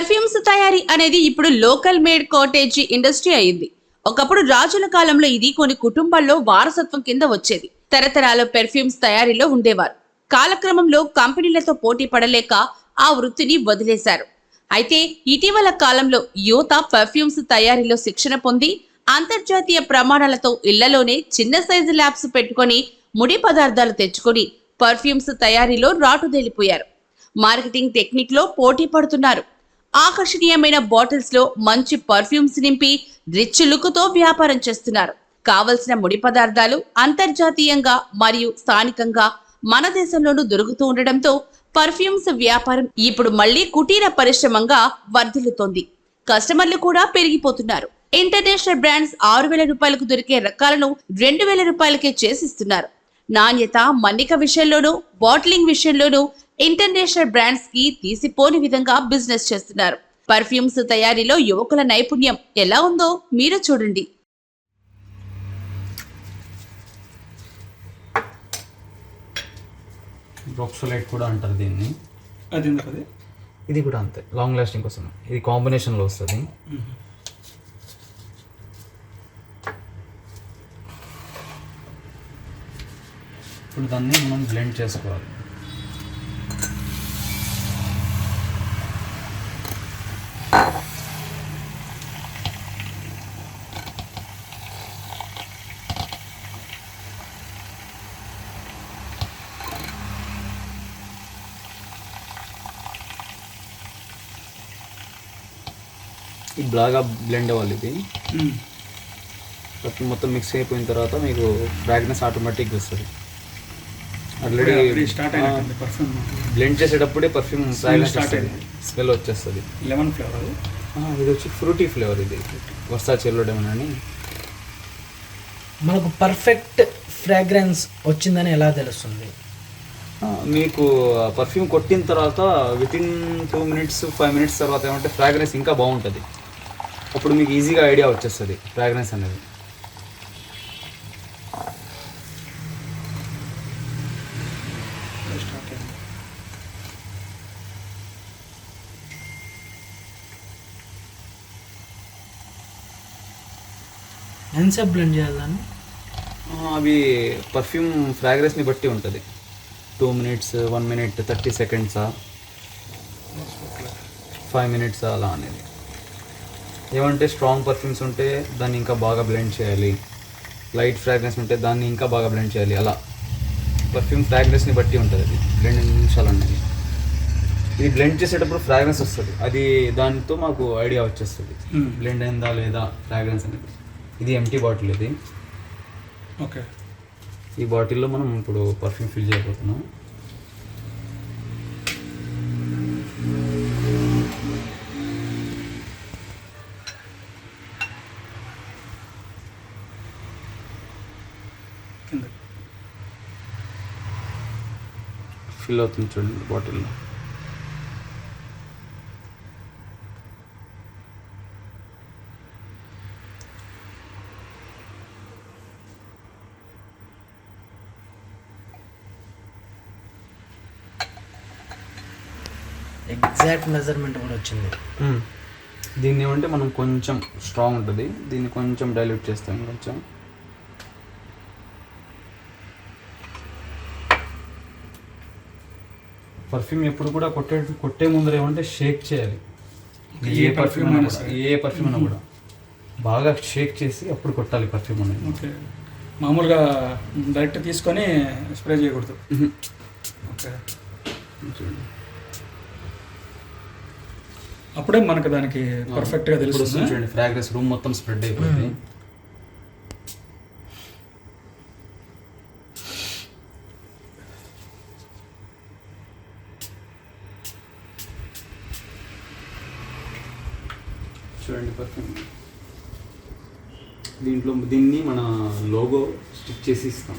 Perfumes తయారీ అనేది ఇప్పుడు లోకల్ మేడ్ కాటేజీ ఇండస్ట్రీ అయింది. ఒకప్పుడు రాజుల కాలంలో ఇది కొన్ని కుటుంబాల్లో వారసత్వం కింద వచ్చేది. తరతరాల పెర్ఫ్యూమ్స్ తయారీలో ఉండేవారు. కాలక్రమంలో కంపెనీలతో పోటీ పడలేక ఆ వృత్తిని వదిలేశారు. అయితే ఇటీవల కాలంలో యువత పర్ఫ్యూమ్స్ తయారీలో శిక్షణ పొంది అంతర్జాతీయ ప్రమాణాలతో ఇళ్ళలోనే చిన్న సైజు ల్యాబ్స్ పెట్టుకొని ముడి పదార్థాలు తెచ్చుకొని పర్ఫ్యూమ్స్ తయారీలో రాటుదేలిపోయారు. మార్కెటింగ్ టెక్నిక్లో పోటీ పడుతున్నారు. ఆకర్షణీయమైన బాటిల్స్లో మంచి పర్ఫ్యూమ్స్ నింపి రిచ్ లుక్తో వ్యాపారం చేస్తున్నారు. కావలసిన ముడి పదార్థాలు అంతర్జాతీయంగా మరియు స్థానికంగా మన దేశంలోనూ దొరుకుతూ ఉండడంతో పర్ఫ్యూమ్స్ వ్యాపారం ఇప్పుడు మళ్ళీ కుటీర పరిశ్రమంగా వర్ధిల్లుతోంది. కస్టమర్లు కూడా పెరిగిపోతున్నారు. ఇంటర్నేషనల్ బ్రాండ్స్ ఆరు వేల రూపాయలకు దొరికే రకాలను రెండు వేల రూపాయలకే చేసిస్తున్నారు. నాణ్యత మన్నిక విషయంలోనూ బాటిలింగ్ విషయంలోనూ ఇంటర్నేషనల్ బ్రాండ్స్కి తీసిపోని విధంగా బిజినెస్ చేస్తున్నారు. పర్ఫ్యూమ్స్ తయారీలో యువకుల నైపుణ్యం ఎలా ఉందో మీరు చూడండి. బ్రోక్సోలైట్ కూడా అంటారు దీన్ని. అది ఇది కూడా అంతే. లాంగ్ లాస్టింగ్ కోసం. ఇది కాంబినేషన్లో వస్తుంది. ఇప్పుడు దాన్ని మనం బ్లెండ్ చేసుకోవాలి. బాగా బ్లెండ్ అవ్వాలి ఇది. మొత్తం మిక్స్ అయిపోయిన తర్వాత మీకు ఫ్రాగ్రెన్స్ ఆటోమేటిక్గా వస్తుంది. ఆల్రెడీ స్టార్ట్ అయినట్టుంది పర్ఫ్యూమ్ బ్లెండ్ చేసేటప్పుడే పర్ఫ్యూమ్ వస్తుంది. అయింది. స్మెల్ వచ్చేస్తుంది. లెమన్ ఫ్లేవర్ ఇది వచ్చి ఫ్రూటీ ఫ్లేవర్ ఇది. వర్సా చెల్లుడమన్ అని. మనకు పర్ఫెక్ట్ ఫ్రాగ్రెన్స్ వచ్చిందని ఎలా తెలుస్తుంది? మీకు పర్ఫ్యూమ్ కొట్టిన తర్వాత within two minutes five minutes తర్వాత ఏమంటే ఫ్రాగ్రెన్స్ ఇంకా బాగుంటుంది. అప్పుడు మీకు ఈజీగా ఐడియా వచ్చేస్తుంది ఫ్రాగ్రెన్స్ అనేది. ఎంతసేపు బ్లెండ్ చేయాలని అవి పర్ఫ్యూమ్ ఫ్రాగ్రెన్స్ని బట్టి ఉంటుంది. Two minutes one minute thirty సెకండ్సా five minutes అలా అనేది. ఏమంటే స్ట్రాంగ్ పర్ఫ్యూమ్స్ ఉంటే దాన్ని ఇంకా బాగా బ్లెండ్ చేయాలి. లైట్ ఫ్రాగ్రెన్స్ ఉంటే దాన్ని ఇంకా బాగా బ్లెండ్ చేయాలి. అలా. పర్ఫ్యూమ్ ఫ్రాగ్రెన్స్ని బట్టి ఉంటుంది అది. రెండు నిమిషాలు అనేది. ఇది బ్లెండ్ చేసేటప్పుడు ఫ్రాగ్రెన్స్ వస్తుంది. అది దానితో మాకు ఐడియా వచ్చేస్తుంది. Hmm. బ్లెండ్ అయిందా లేదా ఫ్రాగ్రెన్స్ అనేది. ఇది ఎంటీ బాటిల్ ఇది. ఓకే ఈ బాటిల్లో మనం ఇప్పుడు పర్ఫ్యూమ్ ఫిల్ చేయబోతున్నాం. కింద. ఫిల్ అవుతుంది చూడండి బాటిల్లో ఎగ్జాక్ట్ మెజర్మెంట్ కూడా వచ్చింది. దీన్ని ఏమంటే మనం కొంచెం స్ట్రాంగ్ ఉంటుంది. దీన్ని కొంచెం డైల్యూట్ చేస్తాం కొంచెం. పర్ఫ్యూమ్ ఎప్పుడు కూడా కొట్టే కొట్టే ముందర ఏమంటే షేక్ చేయాలి. ఏ పర్ఫ్యూమ్ అయినా. ఏ పర్ఫ్యూమ్ అయినా కూడా. బాగా షేక్ చేసి అప్పుడు కొట్టాలి పర్ఫ్యూమ్ అనేది. ఓకే. మామూలుగా డైరెక్ట్ తీసుకొని స్ప్రే చేయకూడదు. ఓకే. చూడండి అప్పుడే మనకు దానికి పర్ఫెక్ట్గా తెలుస్తుంది. చూడండి ఫ్రాగ్రెన్స్ రూమ్ మొత్తం స్ప్రెడ్ అయిపోయింది. చూడండి పర్ఫెక్ట్ దీంట్లో దీన్ని మన లోగో స్టిచ్ చేసి ఇస్తాం.